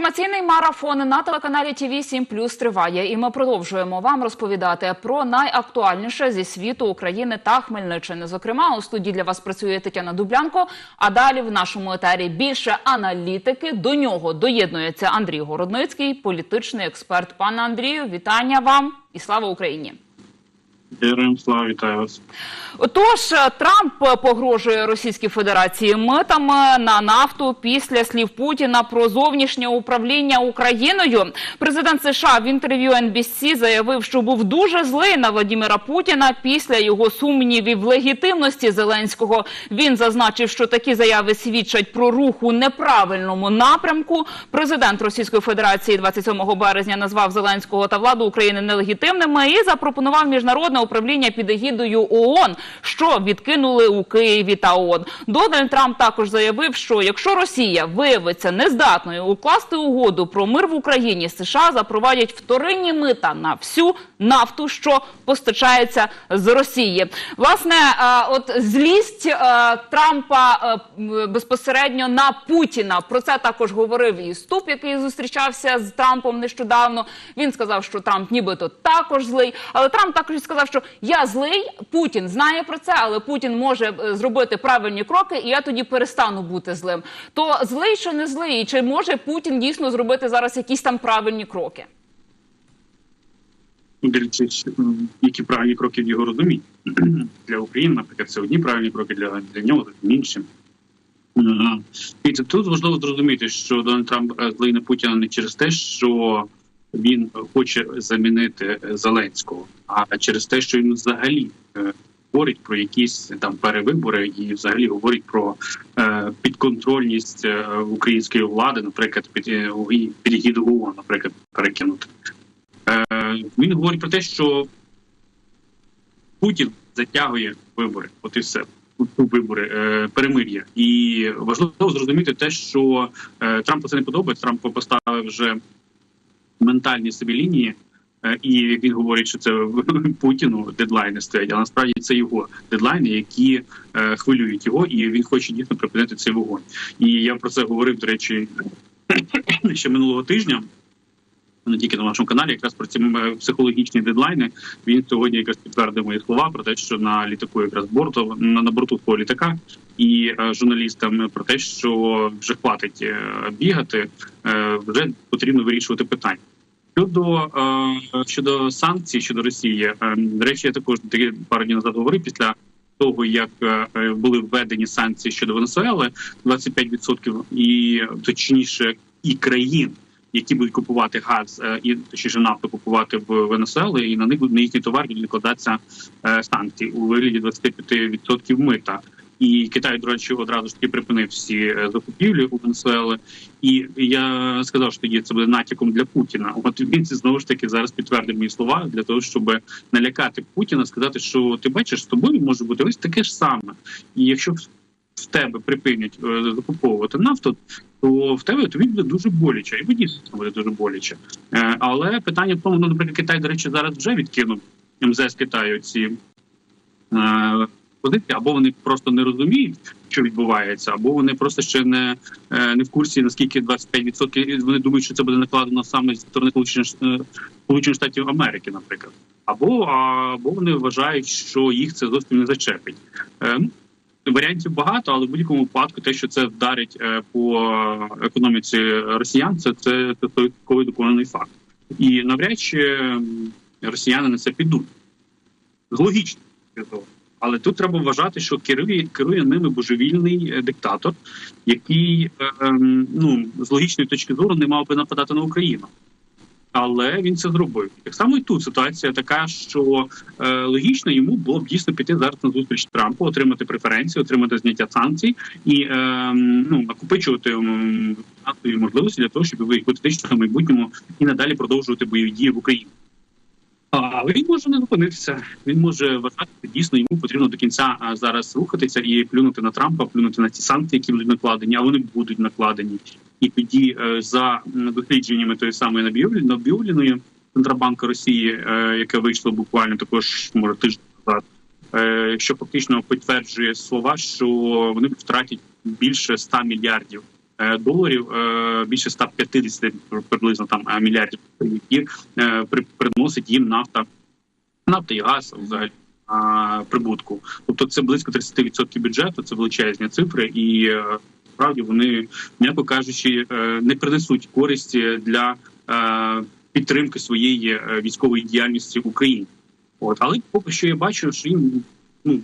Інформаційний марафон на телеканалі ТВ 7 Плюс триває, і ми продовжуємо вам розповідати про найактуальніше зі світу України та Хмельниччини. Зокрема, у студії для вас працює Тетяна Дублянко. А далі в нашому етері більше аналітики. До нього доєднується Андрій Городницький, політичний експерт. Пане Андрію, вітання вам і слава Україні! Героям слава вітаю вас. Отож, Трамп погрожує Російській Федерації митами на нафту після слів Путіна про зовнішнє управління Україною. Президент США в інтерв'ю NBC заявив, що був дуже злий на Владіміра Путіна після його сумнівів легітимності Зеленського. Він зазначив, що такі заяви свідчать про рух у неправильному напрямку. Президент Російської Федерації 27 березня назвав Зеленського та владу України нелегітимними і запропонував міжнародне управління під егідою ООН, що відкинули у Києві та ООН. Дональд Трамп також заявив, що якщо Росія виявиться нездатною укласти угоду про мир в Україні, США запровадять вторинні мита на всю нафту, що постачається з Росії. Власне, е, от злість е, Трампа е, безпосередньо на Путіна. Про це також говорив і Ступ, який зустрічався з Трампом нещодавно. Він сказав, що Трамп нібито також злий, але Трамп також сказав, що я злий. Путін знає про це, але Путін може е, зробити правильні кроки, і я тоді перестану бути злим. То злий чи не злий? Чи може Путін дійсно зробити зараз якісь там правильні кроки? Ну, Дивлячись, які правильні кроки в його розумінні для України, наприклад, це одні правильні кроки для, для нього, зовсім інші. І тут важливо зрозуміти, що Дональд Трамп е, злий на Путіна не через те, що він хоче замінити е, Зеленського, а через те, що він взагалі е, говорить про якісь там перевибори і взагалі говорить про е, підконтрольність е, української влади, наприклад, під е, і під ООН, наприклад, перекинути. Е, він говорить про те, що Путін затягує вибори, от і все. Вибори е, перемир'я, і важливо зрозуміти те, що е, Трампу це не подобається. Трамп поставив вже ментальні собі лінії, е, і він говорить, що це Путіну дедлайни стоять, а насправді це його дедлайни, які е, хвилюють його, і він хоче дійсно припинити цей вогонь. І я про це говорив, до речі, ще минулого тижня. Не тільки на вашому каналі, якраз про ці психологічні дедлайни. Він сьогодні якраз підтвердив мої слова про те, що на літаку якраз борту на, на борту свого літака і е, журналістам про те, що вже хватить е, бігати, е, вже потрібно вирішувати питання. Щодо е, щодо санкцій щодо Росії, е, до речі, я також пару днів назад говорив після того, як е, були введені санкції щодо Венесуели, 25% і точніше і країн, які будуть купувати газ е, і точніше нафту купувати в Венесуели, і на них на їхні товари будуть накладатися е, санкції у вигляді 25% мита. І Китай, до речі, одразу ж таки припинив всі е, закупівлі у Венесуели. І я сказав, що тоді це буде натяком для Путіна. От він знову ж таки зараз підтвердив мої слова для того, щоб налякати Путіна, сказати, що ти бачиш, з тобою може бути ось таке ж саме. І якщо в тебе припинять е, закуповувати нафту, то в тебе тобі буде дуже боляче, і мені буде дуже боляче. Е, але питання в тому, ну, наприклад, Китай, до речі, зараз вже відкинув МЗС Китаю ці е, позиції, або вони просто не розуміють, що відбувається, або вони просто ще не, не в курсі, наскільки 25% вони думають, що це буде накладено саме зі сторони Сполучених Сполучених Штатів Америки, наприклад. Або, або вони вважають, що їх це зовсім не зачепить. Ну, Варіантів багато, але в будь-якому випадку те, що це вдарить е, по економіці росіян, це це стовідсотковий доконаний факт. І навряд чи росіяни на це підуть. Логічно, цього. але тут треба вважати, що керує керує ними божевільний е, диктатор, який е, ем, ну з логічної точки зору не мав би нападати на Україну. Але він це зробив. Так само і тут ситуація така, що е, логічно йому було б дійсно піти зараз на зустріч Трампу, отримати преференції, отримати зняття санкцій і е, ну накопичувати можливості для того, щоб в гіпотетичному майбутньому і надалі продовжувати бойові дії в Україні. Але він може не зупинитися. Він може вважати, що дійсно йому потрібно до кінця зараз рухатися і плюнути на Трампа, плюнути на ті санкції, які будуть накладені, а вони будуть накладені. І тоді е, за дослідженнями тої самої Набіулі- Набіуліної Центробанку Росії, е, яке вийшло буквально також може тиждень назад, е, що фактично підтверджує слова, що вони втратять більше 100 мільярдів доларів, е, більше 150 приблизно там е, мільярдів, які е, при- приносить їм нафта, нафта і газ взагалі. Прибутку, тобто це близько 30% бюджету, це величезні цифри, і е, справді вони, м'яко кажучи, е, не принесуть користі для е, підтримки своєї е, військової діяльності в Україні. От але поки що я бачу, що їм ну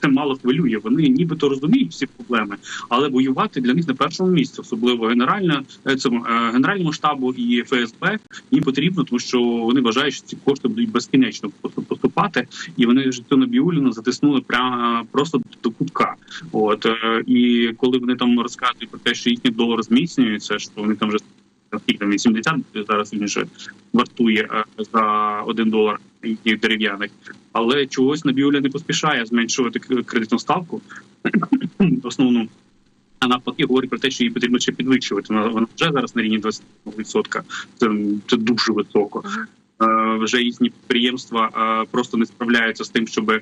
це мало хвилює. Вони нібито розуміють всі проблеми, але воювати для них на першому місці, особливо генеральна е, цьому е, генеральному штабу і ФСБ їм потрібно, тому що вони вважають, що ці кошти будуть безкінечно поступати, і вони вже цю Набіуліну затиснули прямо просто до кутка. От е, і коли вони там розказують про те, що їхній долар зміцнюється, що вони там вже там 80 зараз він вже вартує е, за один долар дерев'яних, але чогось Набіуля не поспішає зменшувати кредитну ставку основну. А навпаки говорить про те, що її потрібно ще підвищувати. Вона вже зараз на рівні 20%. Це, це дуже високо. Е, вже їхні підприємства е, просто не справляються з тим, щоб е,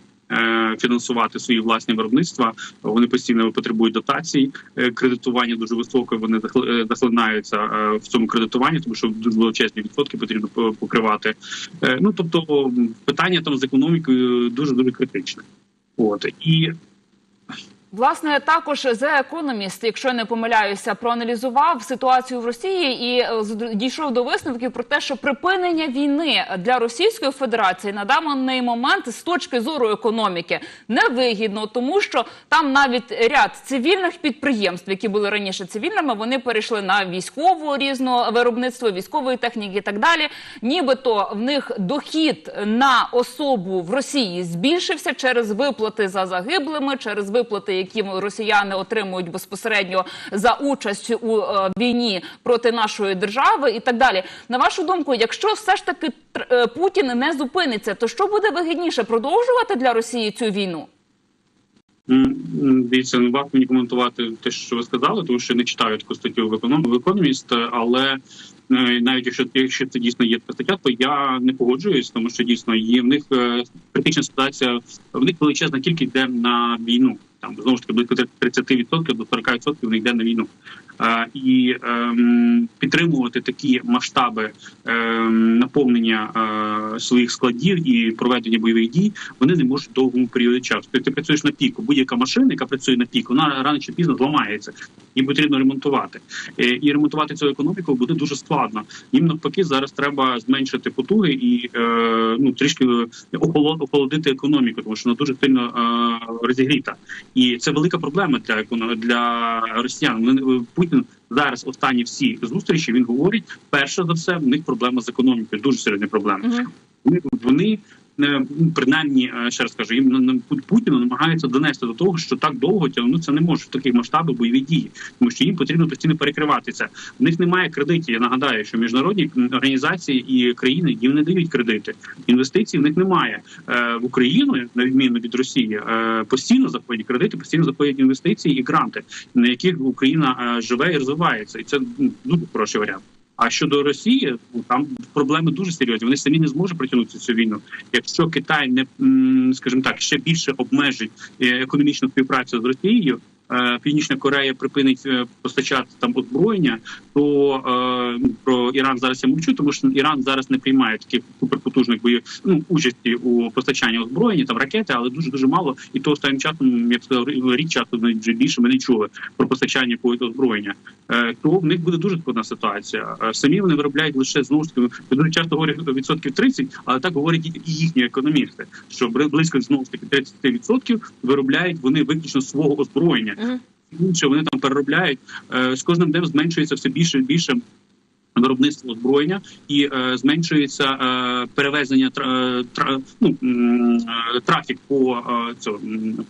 фінансувати свої власні виробництва. Вони постійно потребують дотацій. Е, Кредитування дуже високе. Вони е, захлинаються е, в цьому кредитуванні, тому що величезні відсотки потрібно покривати. Е, Ну тобто питання там з економікою дуже дуже критичне. От і Власне, також The Economist, якщо я не помиляюся, проаналізував ситуацію в Росії і е, дійшов до висновків про те, що припинення війни для Російської Федерації на даний момент з точки зору економіки невигідно, тому що там навіть ряд цивільних підприємств, які були раніше цивільними, вони перейшли на військову різну виробництво військової техніки і так далі. Нібито в них дохід на особу в Росії збільшився через виплати за загиблими, через виплати, які росіяни отримують безпосередньо за участь у е, війні проти нашої держави, і так далі. На вашу думку, якщо все ж таки е, Путін не зупиниться, то що буде вигідніше продовжувати для Росії цю війну? Дивіться, не варто мені коментувати те, що ви сказали, тому що не читаю таку статтю в економіст, але е, навіть якщо якщо це дійсно є така стаття, то я не погоджуюсь, тому що дійсно є в них критична ситуація, в них величезна кількість йде на війну. Там знову ж таки близько 30% до 40% не йде на війну. І ем, підтримувати такі масштаби ем, наповнення е, своїх складів і проведення бойових дій вони не можуть довгому періоді часу. Тобто ти працюєш на піку. Будь-яка машина, яка працює на пік, вона рано чи пізно зламається. Її потрібно ремонтувати. Е, І ремонтувати цю економіку буде дуже складно. Їм навпаки зараз треба зменшити потуги і е, ну трішки охоло- охолодити економіку, тому що вона дуже сильно розігріта. І це велика проблема для для росіян. Вони Путін зараз останні всі зустрічі. Він говорить перше за все, в них проблема з економікою, дуже серйозні проблеми. Вони, вони принаймні е, ще раз кажу, їм на- на- Путіну намагаються донести до того, що так довго тягнутися не може в таких масштабах бойові дії, тому що їм потрібно постійно перекриватися. В них немає кредитів. Я нагадаю, що міжнародні організації і країни їм не дають кредити. Інвестицій в них немає Е, в Україну, на відміну від Росії, е, постійно заходять кредити, постійно заходять інвестиції і гранти, на яких Україна живе і розвивається, і це ну, дуже хороший варіант. А щодо Росії, ну там проблеми дуже серйозні. Вони самі не зможуть протягнути цю війну. Якщо Китай не скажімо так ще більше обмежить е, економічну співпрацю з Росією. Е, Північна Корея припинить е, постачати там озброєння, то е, ну, про Іран зараз я мовчу, тому що Іран зараз не приймає таких суперпотужних бойових ну, участі у постачанні озброєння, там ракети, але дуже дуже мало. І то останнім часом, я б сказав, рік часу вже більше ми не чули про постачання якогось озброєння. То в них буде дуже складна ситуація. Самі вони виробляють лише знову ж таки дуже часто говорять відсотків 30, але так говорять і їхні економісти, що близько знову ж таки 30% виробляють вони виключно свого озброєння. Інше вони там переробляють. Е, З кожним днем зменшується все більше і більше. Виробництво озброєння і е, зменшується е, перевезення тра, тра, ну, трафік по, е,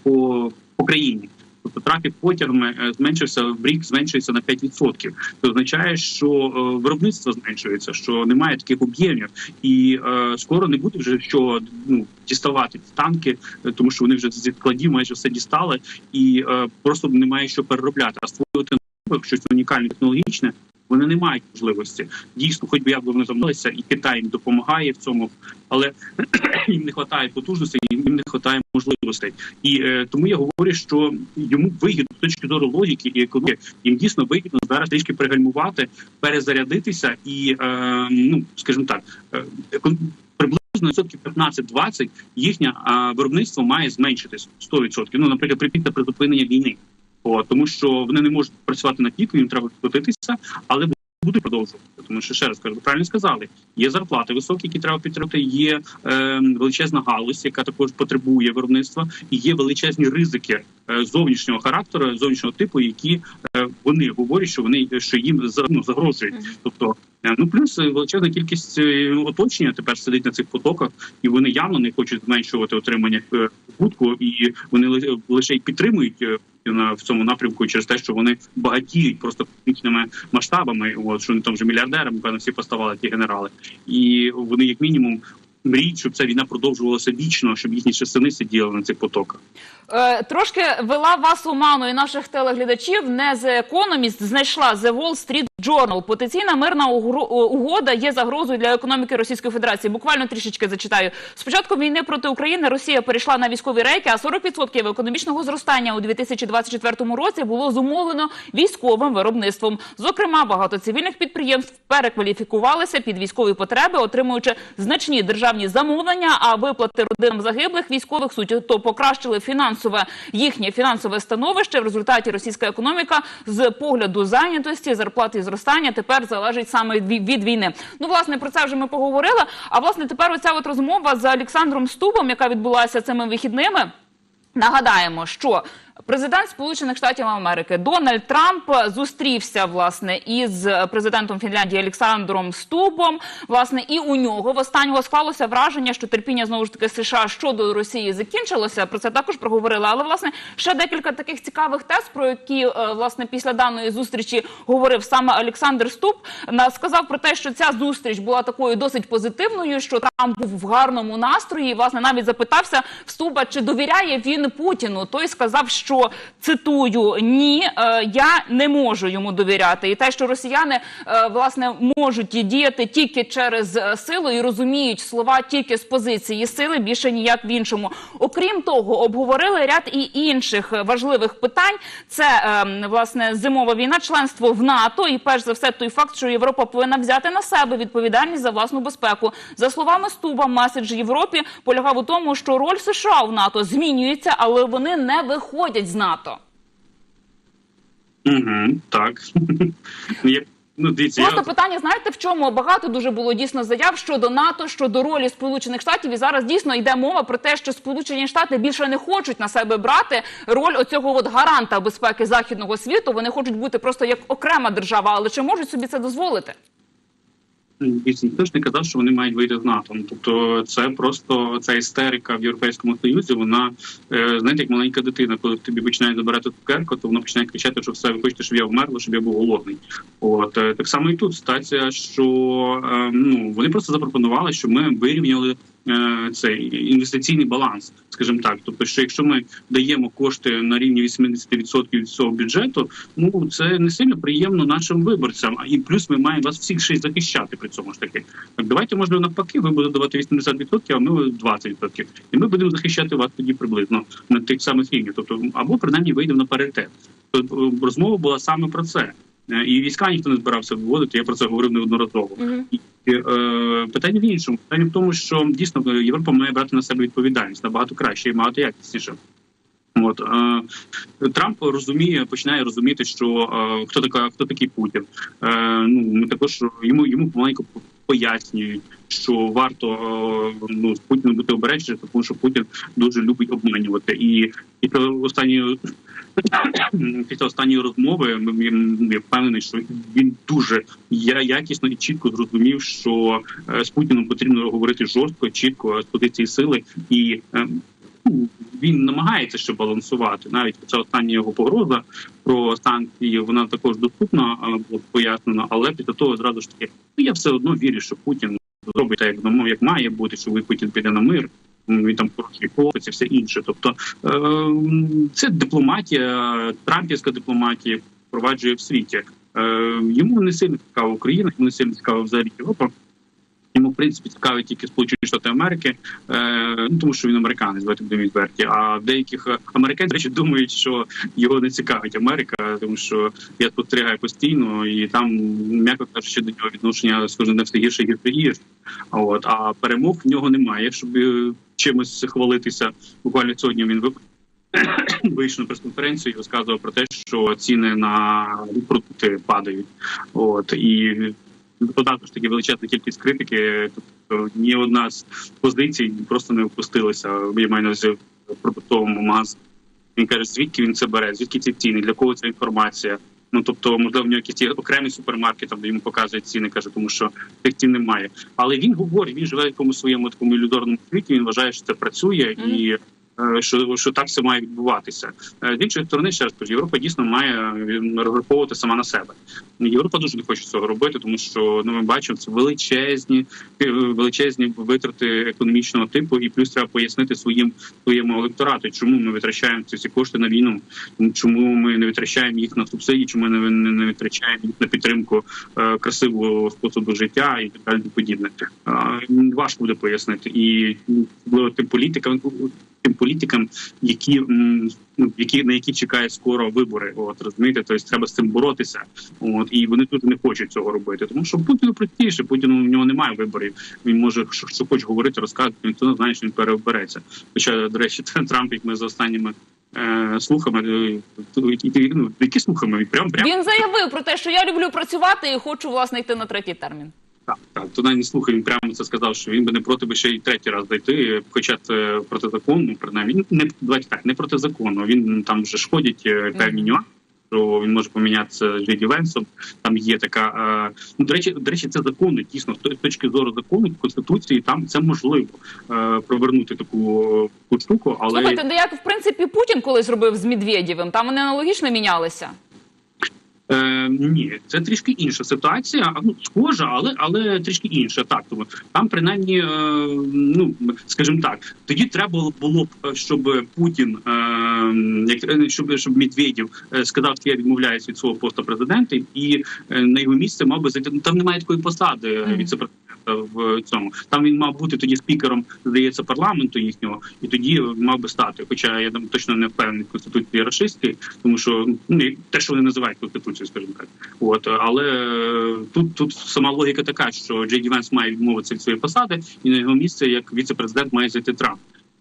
по, по країні. Тобто трафік потягами е, зменшився в рік, зменшується на 5%. Це означає, що е, виробництво зменшується, що немає таких об'ємів, і е, скоро не буде вже що ну, діставати танки, тому що вони вже зі складів майже все дістали, і просто немає що переробляти. А створювати щось унікальне технологічне. Вони не мають можливості. Дійсно, хоч би як би вони замилися, і Китай їм допомагає в цьому, але їм не вистачає потужності, їм не вистачає можливостей. І е, тому я говорю, що йому вигідно з точки зору логіки і економіки, їм дійсно вигідно зараз трішки пригальмувати, перезарядитися і е, ну скажімо так, е, екон- приблизно відсотків 15-20 їхнє а, виробництво має зменшитись 100%. Ну, наприклад, при після призупинення війни. О, тому що вони не можуть працювати на піку, їм треба відкотитися, але будуть продовжувати. Тому що ще раз кажу, правильно сказали, є зарплати високі, які треба підтримати. Є е, величезна галузь, яка також потребує виробництва, і є величезні ризики е, зовнішнього характеру, зовнішнього типу, які е, вони говорять, що вони що їм ну, загрожують. Тобто, ну плюс е, величезна кількість е, оточення тепер сидить на цих потоках, і вони явно не хочуть зменшувати отримання е, прибутку, і вони лише й підтримують. е, на в цьому напрямку через те, що вони багатіють просто космічними масштабами. От що вони там вже мільярдерами, певно, всі поставали ті генерали, і вони як мінімум мріють, щоб ця війна продовжувалася вічно, щоб їхні сини сиділи на цих потоках. Е, трошки вела вас у ману і наших телеглядачів. Не The Economist знайшла The Wall Street Journal. Потенційна мирна угро- угода є загрозою для економіки Російської Федерації. Буквально трішечки зачитаю. З початку війни проти України Росія перейшла на військові рейки, а 40% економічного зростання у 2024 році було зумовлено військовим виробництвом. Зокрема, багато цивільних підприємств перекваліфікувалися під військові потреби, отримуючи значні державні замовлення, а виплати родинам загиблих військових суттєво покращили фінансове їхнє фінансове становище. В результаті російська економіка з погляду зайнятості, зарплати і зростання тепер залежить саме від війни. Ну, власне, про це вже ми поговорили. А власне, тепер оця от розмова з Олександром Стубом, яка відбулася цими вихідними. Нагадаємо, що президент Сполучених Штатів Америки Дональд Трамп зустрівся власне із президентом Фінляндії Олександром Ступом. Власне, і у нього в останнього склалося враження, що терпіння знову ж таки США щодо Росії закінчилося. Про це також проговорили. Але власне ще декілька таких цікавих тез, про які е, власне після даної зустрічі говорив саме Олександр Ступ. На- сказав про те, що ця зустріч була такою досить позитивною, що Трамп був в гарному настрої. І, власне, навіть запитався в Ступа, чи довіряє він Путіну. Той сказав, що цитую: ні, е, я не можу йому довіряти. І те, що росіяни е, власне можуть діяти тільки через е, силу і розуміють слова тільки з позиції сили, більше ніяк в іншому. Окрім того, обговорили ряд і інших важливих питань. Це власне зимова війна, членство в НАТО, і перш за все той факт, що Європа повинна взяти на себе відповідальність за власну безпеку. За словами Стуба, меседж Європі полягав у тому, що роль США в НАТО змінюється, але вони не виходять з НАТО. Угу, так Ну, ну дивіться, Просто я питання, знаєте, в чому багато дуже було дійсно заяв щодо НАТО, щодо ролі Сполучених Штатів. І зараз дійсно йде мова про те, що Сполучені Штати більше не хочуть на себе брати роль оцього от гаранта безпеки західного світу. Вони хочуть бути просто як окрема держава, але чи можуть собі це дозволити? Ніхто ж не казав, що вони мають вийти з НАТО. Ну, Тобто, це просто ця істерика в Європейському Союзі. Вона е, знаєте, як маленька дитина, коли тобі починає забирати цукерку, то вона починає кричати, що все ви хочете, щоб я вмерла, щоб я був голодний. От е, так само і тут ситуація, що е, ну вони просто запропонували, щоб ми вирівняли. Е, Цей інвестиційний баланс, скажімо так, тобто, що якщо ми даємо кошти на рівні 80% від цього бюджету, ну це не сильно приємно нашим виборцям. І плюс ми маємо вас всіх ще й захищати при цьому ж таки. Так давайте можливо навпаки, ви будете давати 80%, а ми 20%. І ми будемо захищати вас тоді приблизно на тих самих рівнях. Тобто, або принаймні вийдемо на паритет. Тобто розмова була саме про це. Е, І війська ніхто не збирався виводити. Я про це говорив неодноразово. І, е, питання в іншому. Питання в тому, що дійсно е, Європа має брати на себе відповідальність набагато краще і багато якісніше. От е, Трамп розуміє, починає розуміти, що е, хто така, хто такий Путін. Е, ну ми також йому йому помаленьку пояснюють, що варто е, ну з Путіним бути обережним, тому що Путін дуже любить обманювати. І після останньої після останньої розмови ми впевнений, що він дуже якісно і чітко зрозумів, що е, з Путіном потрібно говорити жорстко, чітко з позиції сили і. Е, ну, він намагається ще балансувати. Навіть ця остання його погроза про санкції вона також доступна, була пояснена. Але після того зразу ж таки ну я все одно вірю, що Путін зробить так, як домов, як має бути, що ви Путін піде на мир. Він там хороший хлопець і все інше. Тобто е, це дипломатія, трампівська дипломатія впроваджує в світі. Е, Йому не сильно цікава Україна, йому не сильно цікава взагалі Європа. Йому принципі цікавить тільки Сполучені Штати Америки, е, ну тому що він американець, давайте будемо відверті. А деяких е, американців речі, думають, що його не цікавить Америка, тому що я спостерігаю постійно, і там, м'яко кажучи, до нього відношення скажімо, не все гірше гірше гірше. От а перемог в нього немає, щоб е, чимось хвалитися. Буквально сьогодні він вип- вийшов на прес-конференцію і розказував про те, що ціни на продукти падають. От і то також таки величезна кількість критики. Тобто ні одна з позицій просто не опустилася. Я маю на увазі продуктовому магазині. Він каже, звідки він це бере, звідки ці ціни, для кого ця інформація. Ну тобто, можливо, в нього якісь є окремі супермаркети, де йому показують ціни, каже, тому що тих цін немає. Але він говорить, він живе в якомусь своєму такому ілюдорному світі. Він вважає, що це працює і. Е, Що, що так все має відбуватися Е, з іншої сторони, ще раз кажу, Європа дійсно має е, розраховувати сама на себе. Європа дуже не хоче цього робити, тому що ну ми бачимо це величезні величезні витрати економічного типу, і плюс треба пояснити своїм своєму електорату, чому ми витрачаємо ці всі кошти на війну, чому ми не витрачаємо їх на субсидії, чому ми не, не витрачаємо їх на підтримку е, красивого способу життя і так далі подібне. Е, важко буде пояснити, і тим політикам, тим політикам, які ну які на які чекають скоро вибори. От розумієте, тобто треба з цим боротися. От і вони тут не хочуть цього робити, тому що Путіну простіше, Путіну в нього немає виборів. Він може що, що хоче говорити, розказувати. Ніхто не знає, що він переобереться. Хоча, до речі, Трамп, як ми за останніми е, слухами, е, ну, які слухами прям прям Він заявив про те, що я люблю працювати і хочу власне йти на третій термін. Так, так, то навіть не слухай, він прямо це сказав, що він би не проти би ще й третій раз дойти, хоча це протизаконно, принаймні ну, не давайте так, не протизаконно. Він там вже шкодять е, певні нюанси. Що він може помінятися з Джеді Венсом. Там є така е, ну до речі, до речі, це законно. Дійсно, з точки зору закону конституції, там це можливо е, провернути таку, штуку, але Слухайте, ну як в принципі Путін колись зробив з Медведєвим, там вони аналогічно мінялися. Е, ні, це трішки інша ситуація. Ну схожа, але але трішки інша. Так тому там принаймні, е, ну скажімо так, тоді треба було б, щоб Путін, е, як щоб щоб Медведєв е, сказав, що я відмовляюсь від свого поста президента, і е, на його місце мав би зайти. Ну, Там немає такої посади mm. віце-президента в цьому. Там він мав бути тоді спікером, здається, парламенту їхнього, і тоді мав би стати. Хоча я там точно не впевнений в конституції рашистській, тому що ну те, що вони називають конституцією, скажімо так. От але е, тут тут сама логіка така, що Джей Ді Венс має відмовитися від своєї посади, і на його місце як віце-президент має зайти Трамп.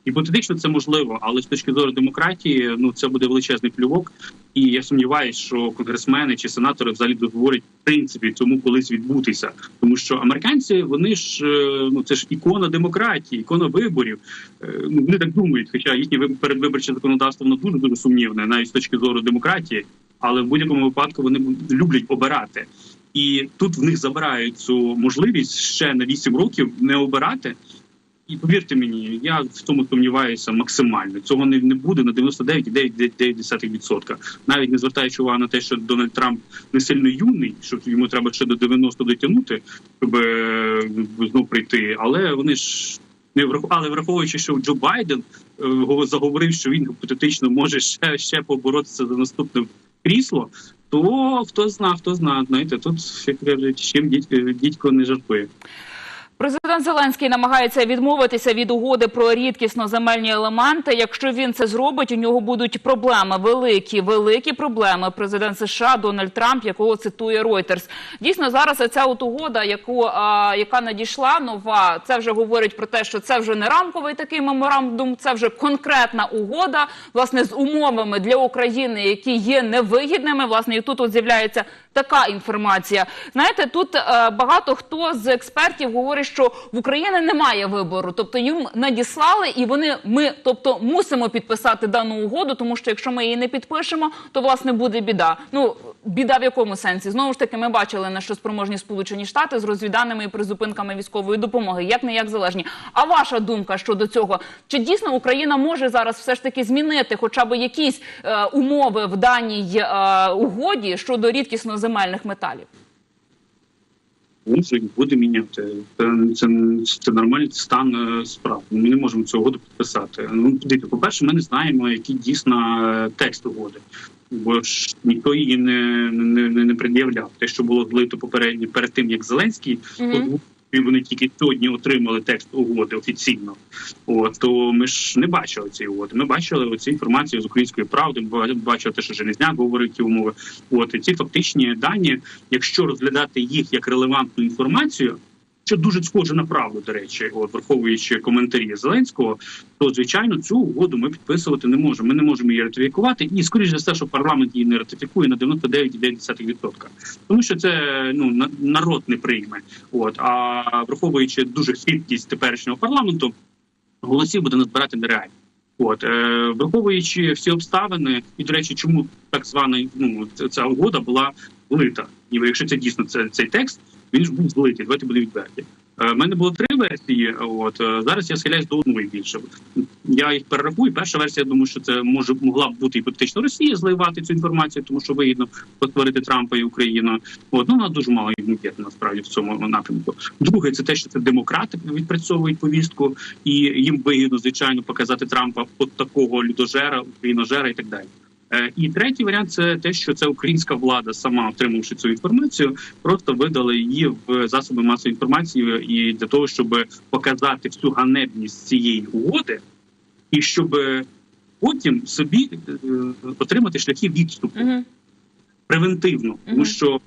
Гіпотетично це можливо, але з точки зору демократії, ну це буде величезний плювок. І я сумніваюся, що конгресмени чи сенатори взагалі договорять в принципі цьому колись відбутися, тому що американці вони ж е, ну це ж ікона демократії, ікона виборів. Е, Ну вони так думають, хоча їхнє виб- передвиборче законодавство воно дуже дуже сумнівне, навіть з точки зору демократії, але в будь-якому випадку вони люблять обирати. І тут в них забирають цю можливість ще на 8 років не обирати. І повірте мені, я в тому сумніваюся максимально. Цього не, не буде на 99,9%. Навіть не звертаючи увагу на те, що Дональд Трамп не сильно юний, що йому треба ще до 90 дотягнути, щоб е, знов прийти. Але вони ж не врахували, враховуючи, що Джо Байден е, го- заговорив, що він гіпотетично може ще, ще поборотися за наступне крісло. То хто зна, хто зна, знаєте, тут як кажуть, чим дідько не жартує. Президент Зеленський намагається відмовитися від угоди про рідкісно земельні елементи. Якщо він це зробить, у нього будуть проблеми, великі, великі проблеми. Президент США Дональд Трамп, якого цитує Reuters. Дійсно, зараз ця от угода, яку а, яка надійшла нова, це вже говорить про те, що це вже не рамковий такий меморандум, це вже конкретна угода, власне, з умовами для України, які є невигідними. Власне, і тут от з'являється така інформація. Знаєте, тут е, багато хто з експертів говорить, що в Україні немає вибору, тобто їм надіслали, і вони ми, тобто, мусимо підписати дану угоду, тому що якщо ми її не підпишемо, то власне буде біда. Ну біда в якому сенсі? Знову ж таки, ми бачили на що спроможні Сполучені Штати з розвіданими і призупинками військової допомоги, як не як залежні. А ваша думка щодо цього? Чи дійсно Україна може зараз все ж таки змінити хоча б якісь е, умови в даній е, угоді щодо рідкісно земельних металів? Він буде міняти. Це, це, нормальний стан е, справ. Ми не можемо цю угоду підписати. Ну, дивіться, по-перше, ми не знаємо, який дійсно текст угоди. Бо ж ніхто її не, не, не, не пред'являв. Те, що було злито попередньо перед тим, як Зеленський озвучив і вони тільки сьогодні отримали текст угоди офіційно. От то ми ж не бачили цієї угоди. Ми бачили оці інформацію з української правди. Ми бачили те, що Железняк говорить ті умови. От і ці фактичні дані, якщо розглядати їх як релевантну інформацію. Що дуже схоже на правду, до речі, от, враховуючи коментарі Зеленського, то звичайно цю угоду ми підписувати не можемо. Ми не можемо її ратифікувати, і скоріш за все, що парламент її не ратифікує на 99,9%. Тому що це ну на- народ не прийме. От а враховуючи дуже хиткість теперішнього парламенту, голосів буде назбирати нереально. От е, враховуючи всі обставини, і до речі, чому так звана ну ця- угода була влита, ніби якщо це дійсно це цей текст, він ж був злитий. Давайте будемо відверті. Е, в мене було три версії. От е, зараз я схиляюсь до одної більше. Я їх перерахую. Перша версія, я думаю, що це може могла б бути і фактично Росія зливати цю інформацію, тому що вигідно потворити Трампа і Україну. От ну вона дуже мало імунітету насправді в цьому напрямку. Друге, це те, що це демократи відпрацьовують повістку, і їм вигідно звичайно показати Трампа от такого людожера, україножера і так далі. Е, І третій варіант це те, що це українська влада, сама отримавши цю інформацію, просто видала її в засоби масової інформації і для того, щоб показати всю ганебність цієї угоди, і щоб потім собі е, отримати шляхи відступу. Превентивно, тому що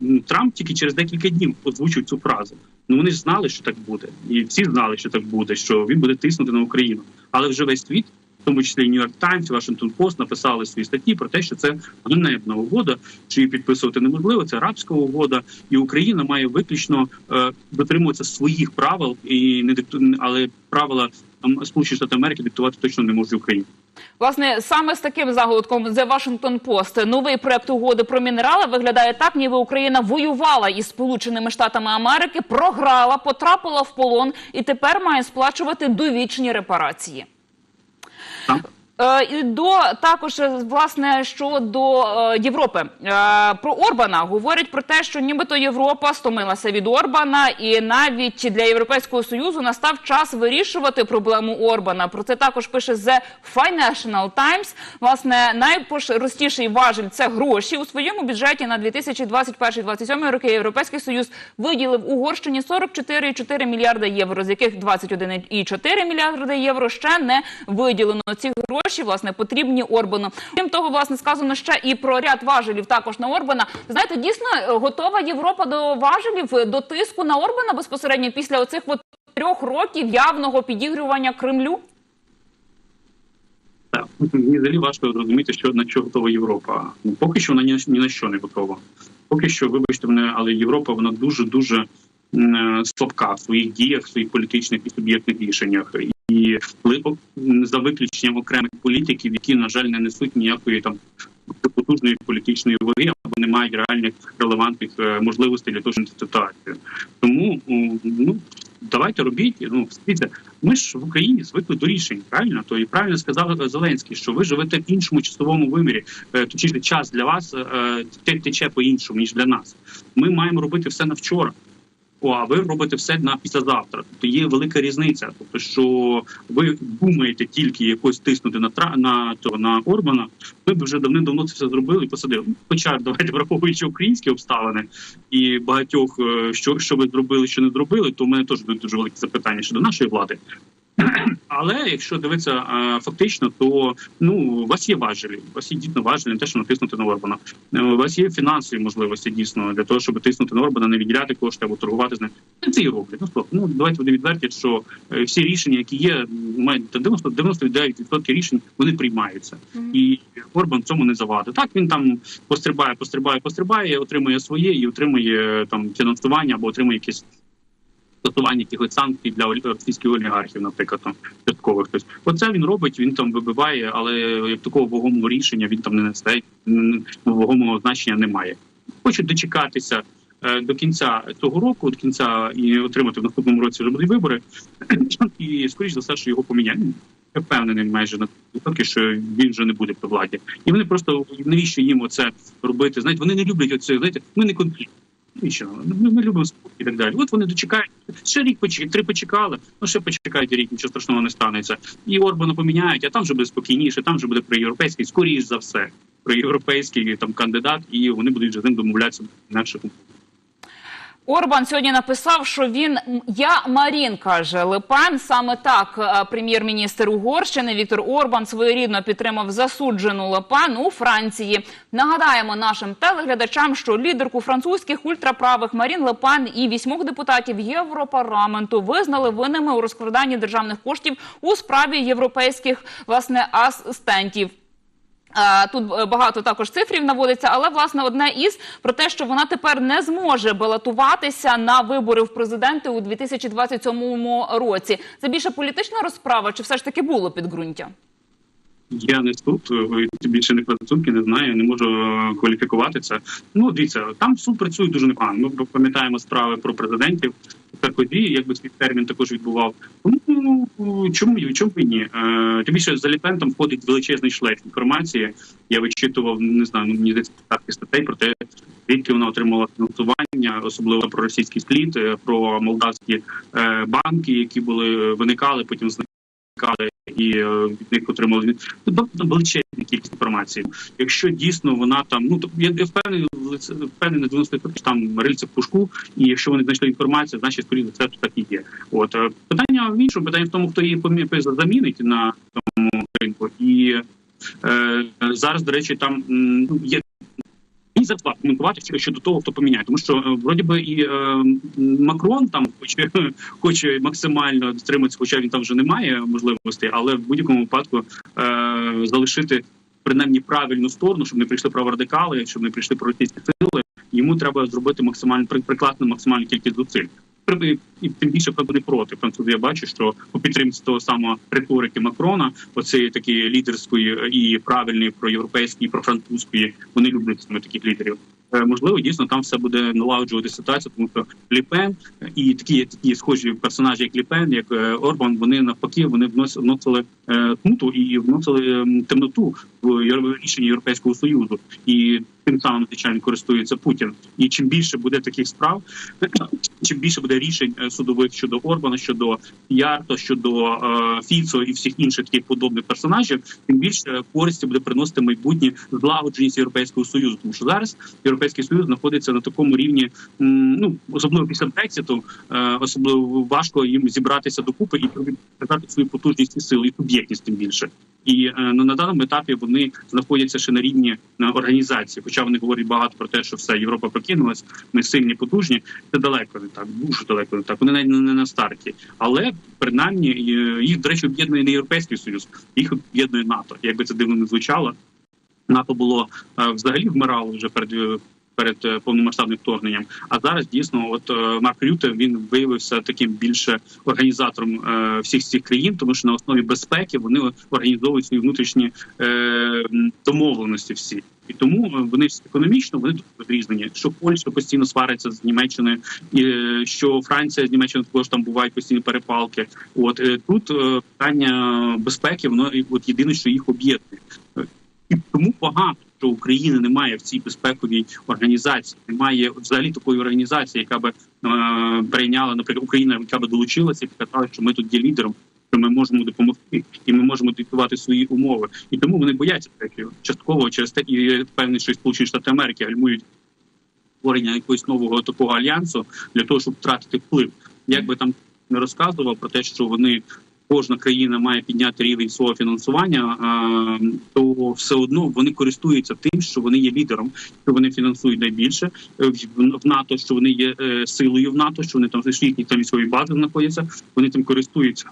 ну, Трамп тільки через декілька днів озвучив цю фразу. Ну вони ж знали, що так буде, і всі знали, що так буде, що він буде тиснути на Україну. Але вже весь світ, тому числі і Нью-Йорк Таймс, Вашингтон Пост, написали свої статті про те, що це ганебна угода, її підписувати неможливо. Це арабська угода, і Україна має виключно е, дотримуватися своїх правил і не дикту, але правила Сполучені Штати Америки диктувати точно не може Україна. Власне, саме з таким заголовком The Washington Post новий проект угоди про мінерали виглядає так, ніби Україна воювала із Сполученими Штатами Америки, програла, потрапила в полон і тепер має сплачувати довічні репарації. Так? Е, І до також е, власне щодо е, Європи про Орбана говорять про те, що нібито Європа стомилася від Орбана, і навіть для Європейського союзу настав час вирішувати проблему Орбана. Про це також пише The Financial Times. Власне, найпростіший важель це гроші у своєму бюджеті на 2021-2027 роки. Європейський союз виділив Угорщині 44,4 мільярда євро, з яких 21,4 мільярда євро ще не виділено. Ці гроші власне потрібні Орбану. Крім того, власне сказано ще і про ряд важелів також на Орбана. Знаєте, дійсно е, готова Європа до важелів е, до тиску на Орбана безпосередньо після оцих от трьох років явного підігрювання Кремлю. Так, взагалі важко зрозуміти, що на що готова Європа. Ну поки що вона ні, ні на що не готова. Поки що, вибачте мене, але Європа вона дуже дуже слабка в своїх діях, в своїх політичних і суб'єктних рішеннях. І ли- о- за виключенням окремих політиків, які на жаль не несуть ніякої там потужної політичної ваги або не мають реальних релевантних е, можливостей для того, щоб ситуацію. Тому ну давайте робіть. Ну ми ж в Україні звикли до рішень, правильно? То і правильно сказав Зеленський, що ви живете в іншому часовому вимірі. Е, Точніше, час для вас е, те- тече по іншому ніж для нас. Ми маємо робити все на вчора. А ви робите все на післязавтра. Тобто є велика різниця. Тобто, що ви думаєте тільки якось тиснути на тра на цього на Орбана. Ми б вже давним-давно це все зробили і посадили. Ну, Хоча давайте враховуючи українські обставини і багатьох, е, що, що ви зробили, що не зробили, то в мене теж дуже великі запитання щодо нашої влади. Але якщо дивитися фактично, то ну у вас є важелі, у вас є дійсно важелі, не те, що натиснути на Орбана. Е, У вас є фінансові можливості дійсно для того, щоб тиснути на Орбана, не відділяти кошти або торгувати з ним. Це і роблять. Ну стоп, ну давайте будемо відверті, що е, всі рішення, які є, мають 90 99% рішень вони приймаються, і Орбан цьому не завадить. Так він там пострибає, пострибає, пострибає, отримує своє і отримує там фінансування або отримує якісь стосування якихось санкцій для російських олігархів, наприклад, там часткових хтось. Оце він робить, він там вибиває, але як такого вагомого рішення він там не несе, вагомого значення немає. Хочуть дочекатися. е, До кінця цього року, до кінця і отримати в наступному році вже будуть вибори, і скоріш за все, що його поміняють. Я впевнений майже на відсотки, що він вже не буде при владі. І вони просто навіщо їм оце робити? Знаєте, вони не люблять оце. Знаєте, ми не конфлікт. Нічого, ми, ми любимо спокій і так далі. От вони дочекають. Ще рік почекають, три почекали, ну ще почекають рік, нічого страшного не станеться. І Орбана поміняють, а там вже буде спокійніше, там вже буде проєвропейський, скоріш за все, проєвропейський там кандидат, і вони будуть вже з ним домовлятися інакше. Орбан сьогодні написав, що він я Марін каже Лепен. Саме так е, прем'єр-міністр Угорщини Віктор Орбан своєрідно підтримав засуджену Лепен у Франції. Нагадаємо нашим телеглядачам, що лідерку французьких ультраправих Марін Лепен і вісьмох депутатів Європарламенту визнали винними у розкраданні державних коштів у справі європейських власне асистентів. Тут е, багато також цифрів наводиться, але власне одне із про те, що вона тепер не зможе балотуватися на вибори в президенти у 2027 році. Це більше політична розправа, чи все ж таки було підґрунтя? Я не суд, більше не працювки, не знаю, не можу е, кваліфікувати це. Ну, дивіться, там суд працює дуже непогано. Ми пам'ятаємо справи про президентів. Саркозі, якби свій термін також відбував. Тому ну, чому чому б ні? Е, тим більше за Ліпен там входить величезний шлейф інформації. Я вичитував, не знаю, ну мені здається, десятки статей про те, звідки вона отримала фінансування, особливо про російський слід, е, про молдавські е, банки, які були виникали, потім зникали і е, від них отримали тобто величезна кількість інформації. Якщо дійсно вона там, ну то я, впевнений, впевнений на 90% там рильце в пушку, і якщо вони знайшли інформацію, значить скоріше за це так і є. От е, питання в іншому, питання в тому, хто її помі- замінить на тому ринку, і е, зараз, до речі, там ну, є. Коментувати тільки щодо того, хто поміняє, тому що е, вроді би і е, Макрон там хоче, хоче максимально стриматися, хоча він там вже не має можливостей, але в будь-якому випадку е, залишити принаймні правильну сторону, щоб не прийшли праворадикали, щоб не прийшли проросійські сили. Йому треба зробити максимально прикладну максимальну кількість зусиль. І тим більше буде проти французи. Я бачу, що у підтримці того самого риторики Макрона, оцеї такої лідерської і правильної проєвропейської, профранцузької, вони люблять саме таких лідерів. Е, Можливо, дійсно там все буде налагоджувати ситуацію, тому що Ліпен і такі такі схожі персонажі, як Ліпен, як е, Орбан, вони навпаки вони внос- вносили е, смуту і вносили ем, темноту в рішення Європейського союзу, і тим самим звичайно користується Путін. І чим більше буде таких справ, чим більше буде рішень е, судових щодо Орбана, щодо Ярто, щодо е, Фіцо і всіх інших таких подобних персонажів, тим більше користі буде приносити майбутнє злагодженість європейського союзу. Тому що зараз європейський союз знаходиться на такому рівні, ну особливо після Брекситу, е, особливо важко їм зібратися докупи і показати свою потужність і силу і суб'єктність тим більше. І е, ну, на даному етапі вони знаходяться ще на рівні е, організації, хоча вони говорять багато про те, що все Європа прокинулась, ми сильні, потужні. Це далеко не так, дуже далеко не так. Вони навіть не на старті, але принаймні е, їх до речі об'єднує не європейський союз, їх об'єднує НАТО. Якби це дивно не звучало, НАТО було взагалі вмирало вже перед. Перед е, повномасштабним вторгненням, а зараз дійсно, от е, Марк Рюте він виявився таким більше організатором е, всіх цих країн, тому що на основі безпеки вони організовують свої внутрішні домовленості всі. І тому вони економічно вони тут розрізнені. Що Польща постійно свариться з Німеччиною, і що Франція з Німеччиною також там бувають постійні перепалки. От тут питання безпеки, воно от єдине, що їх об'єднує. І тому погано, що України немає в цій безпековій організації. Немає взагалі такої організації, яка би е, прийняла, наприклад, Україна, яка би долучилася і показала, що ми тут є лідером. Що ми можемо допомогти, і ми можемо диктувати свої умови, і тому вони бояться речі, частково через те, і я впевнений, що Сполучені Штати Америки гальмують створення якогось нового такого альянсу для того, щоб втратити вплив. Як би там не розказував про те, що вони кожна країна має підняти рівень свого фінансування, то все одно вони користуються тим, що вони є лідером, що вони фінансують найбільше е, в НАТО, що вони є е, силою в НАТО, що вони там їхні там військові бази знаходяться. Вони тим користуються.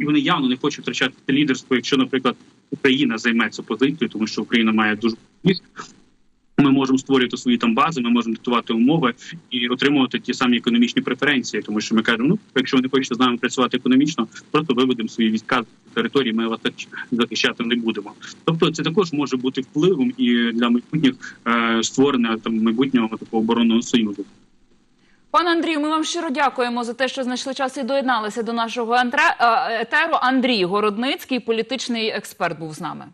І вони явно не хочуть втрачати лідерство, якщо, наприклад, Україна займе цю позицію, тому що Україна має дуже. Ми можемо створювати свої там бази, ми можемо диктувати умови і отримувати ті самі економічні преференції, тому що ми кажемо, ну якщо ви не хочете з нами працювати економічно, просто виведемо свої війська з території, ми вас захищати не будемо. Тобто, це також може бути впливом і для майбутніх е, створення там майбутнього такого оборонного союзу. Пане Андрію, ми вам щиро дякуємо за те, що знайшли час і доєдналися до нашого антре- е, етеру. Андрій Городницький, політичний експерт, був з нами.